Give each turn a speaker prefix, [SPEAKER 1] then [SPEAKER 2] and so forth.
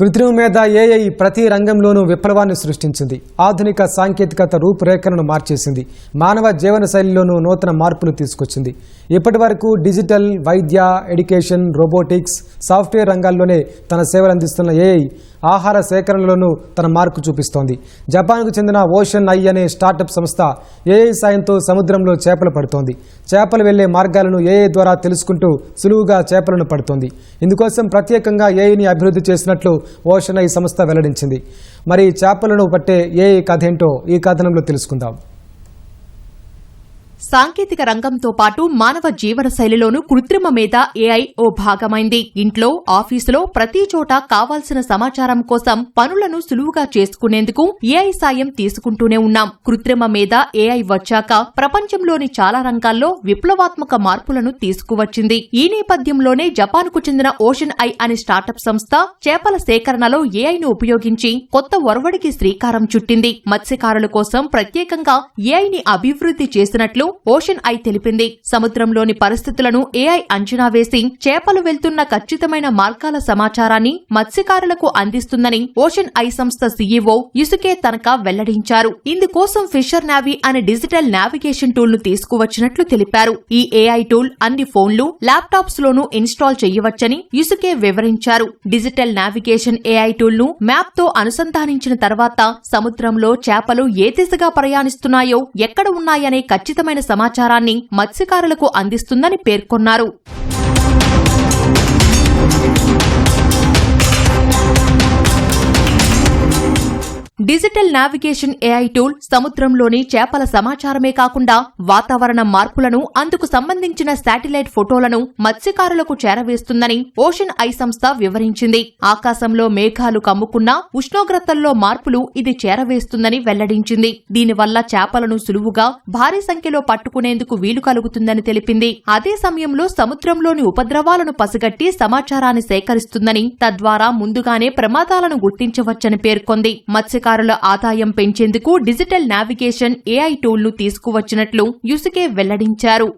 [SPEAKER 1] కృత్రిమ మీద ఏఐ ప్రతి రంగంలోనూ విప్లవాన్ని సృష్టించింది. ఆధునిక సాంకేతికత రూపురేఖలను మార్చేసింది. మానవ జీవన శైలిలోనూ నూతన మార్పులు తీసుకొచ్చింది. ఇప్పటి వరకు డిజిటల్ వైద్య ఎడ్యుకేషన్ రోబోటిక్స్ సాఫ్ట్వేర్ రంగాల్లోనే తన సేవలు అందిస్తున్న ఏఐ ఆహార సేకరణలోనూ తన మార్కు చూపిస్తోంది. జపాన్కు చెందిన ఓషన్ ఐ అనే స్టార్టప్ సంస్థ ఏఐ సాయంతో సముద్రంలో చేపలు పడుతోంది. చేపలు వెళ్ళే మార్గాలను ఏఐ ద్వారా తెలుసుకుంటూ సులువుగా చేపలను పడుతోంది. ఇందుకోసం ప్రత్యేకంగా ఏఐని అభివృద్ధి చేసినట్లు ఓషన్ ఐ సంస్థ వెల్లడించింది. మరి చేపలను పట్టే ఏఐ కథ ఏంటో ఈ కథనంలో తెలుసుకుందాం.
[SPEAKER 2] సాంకేతిక రంగంతో పాటు మానవ జీవన శైలిలోనూ కృత్రిమ మీద ఏఐ ఓ భాగమైంది. ఇంట్లో ఆఫీసులో ప్రతి చోట కావాల్సిన సమాచారం కోసం పనులను సులువుగా చేసుకునేందుకు ఏఐ సాయం తీసుకుంటూనే ఉన్నాం. కృత్రిమ మీద ఏఐ వచ్చాక ప్రపంచంలోని చాలా రంగాల్లో విప్లవాత్మక మార్పులను తీసుకువచ్చింది. ఈ నేపథ్యంలోనే జపాన్కు చెందిన ఓషన్ ఐ అనే స్టార్టప్ సంస్థ చేపల సేకరణలో ఏఐను ఉపయోగించి కొత్త ఒరవడికి శ్రీకారం చుట్టింది. మత్స్యకారుల కోసం ప్రత్యేకంగా ఏఐని అభివృద్ధి చేసినట్లు ఓషన్ ఐ తెలిపింది. సముద్రంలోని పరిస్థితులను ఏఐ అంచనా వేసి చేపలు వెళ్తున్న ఖచ్చితమైన మార్గాల సమాచారాన్ని మత్స్యకారులకు అందిస్తుందని ఓషన్ ఐ సంస్థ సీఈఓ ఇసుకే తనక వెల్లడించారు. ఇందుకోసం ఫిషర్ నావీ అనే డిజిటల్ నావిగేషన్ టూల్ను తీసుకువచ్చినట్లు తెలిపారు. ఈ ఏఐ టూల్ అన్ని ఫోన్లు ల్యాప్టాప్స్ లోనూ ఇన్స్టాల్ చేయవచ్చని ఇసుకే వివరించారు. డిజిటల్ నావిగేషన్ ఏఐ టూల్ను మ్యాప్తో అనుసంధానించిన తర్వాత సముద్రంలో చేపలు ఏ దిశగా ప్రయాణిస్తున్నాయో ఎక్కడ ఉన్నాయనే ఖచ్చితమైన సమాచారాన్ని మత్స్యకారులకు అందిస్తుందని పేర్కొన్నారు. డిజిటల్ నావిగేషన్ ఏఐ టూల్ సముద్రంలోని చేపల సమాచారమే కాకుండా వాతావరణ మార్పులను అందుకు సంబంధించిన శాటిలైట్ ఫోటోలను మత్స్యకారులకు చేరవేస్తుందని ఓషన్ ఐ సంస్థ వివరించింది. ఆకాశంలో మేఘాలు కమ్ముకున్నా ఉష్ణోగ్రతల్లో మార్పులు ఇది చేరవేస్తుందని వెల్లడించింది. దీనివల్ల చేపలను సులువుగా భారీ సంఖ్యలో పట్టుకునేందుకు వీలు కలుగుతుందని తెలిపింది. అదే సమయంలో సముద్రంలోని ఉపద్రవాలను పసిగట్టి సమాచారాన్ని సేకరిస్తుందని తద్వారా ముందుగానే ప్రమాదాలను గుర్తించవచ్చని పేర్కొంది. మత్స్యకారుల ఆదాయం పెంచేందుకు డిజిటల్ నావిగేషన్ ఏఐ టూల్ను తీసుకువచ్చినట్లు యుసుకే వెల్లడించారు.